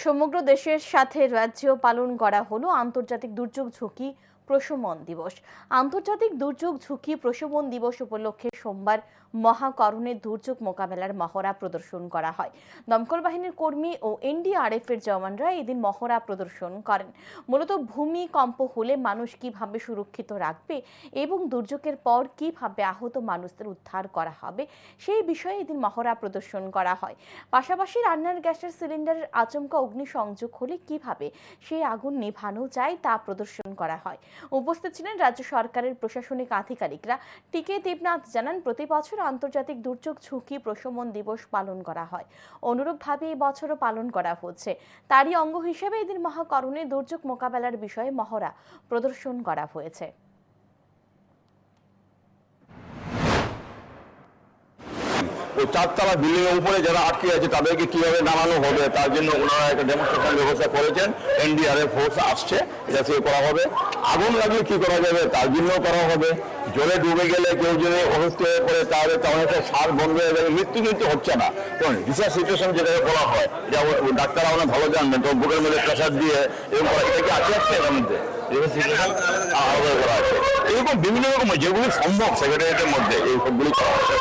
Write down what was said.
সমগ্র দেশের সাথে রাজ্যেও পালন করা হলো আন্তর্জাতিক দুর্যোগ ঝুঁকি প্রশমন দিবস। আন্তর্জাতিক দুর্যোগ ঝুঁকি প্রশমন দিবস উপলক্ষে সোমবার মহাকরণের দুর্যোগ মোকাবেলার মহড়া প্রদর্শন করা হয়। দমকল বাহিনীর কর্মী ও এনডিআরএফ এর জওয়ানরা এদিন মহড়া প্রদর্শন করেন। মূলত ভূমিকম্প হলে মানুষ কীভাবে সুরক্ষিত রাখবে এবং দুর্যোগের পর কীভাবে আহত মানুষদের উদ্ধার করা হবে, সেই বিষয়ে এদিন মহড়া প্রদর্শন করা হয়। পাশাপাশি রান্নার গ্যাসের সিলিন্ডারের আচমকা অগ্নিসংযোগ হলে কীভাবে সেই আগুন নেভানো যায় তা প্রদর্শন করা হয়। উপস্থিত ছিলেন রাজ্য সরকারের প্রশাসনিক আধিকারিকরা। টিকে দেবনাথ জানান, প্রতি বছর আন্তর্জাতিক দুর্যোগ ঝুঁকি প্রশমন দিবস পালন করা হয়। অনুরূপভাবে এই বছরও পালন করা হচ্ছে। তারই অঙ্গ হিসেবে এদিন মহাকরণে দুর্যোগ মোকাবেলার বিষয়ে মহড়া প্রদর্শন করা হয়েছে। ওই চারতলা বিল্ডিং এর উপরে যারা আটকে আছে তাদেরকে কীভাবে নামানো হবে? তার জন্য ওনারা একটা ডেমনস্ট্রেশন ব্যবস্থা করেছেন। এনডিআরএফ ফোর্স আসছে, এটা থেকে করা হবে। আগুন লাগলে কি করা যাবে? তার জন্য করা হবে। জলে ডুবে গেলে কেউ যদি অসুস্থ হয়ে পড়ে, তাহলে একটা সার বন্ধ হয়ে যাবে। মৃত্যু কিন্তু হচ্ছে না। কারণ রিসার্চ সিচুয়েশন যেটাকে বলা হয়, যা ডাক্তাররা অনেক ভালো জানবেন, তো বুকের মধ্যে প্রেশার দিয়ে এরকম করা, এটা কি আছে আজকে এর মধ্যে? করা আছে এরকম বিভিন্ন রকম যেগুলি সম্ভব সেক্রেটারিয়েটের মধ্যে, এই সবগুলি করা আছে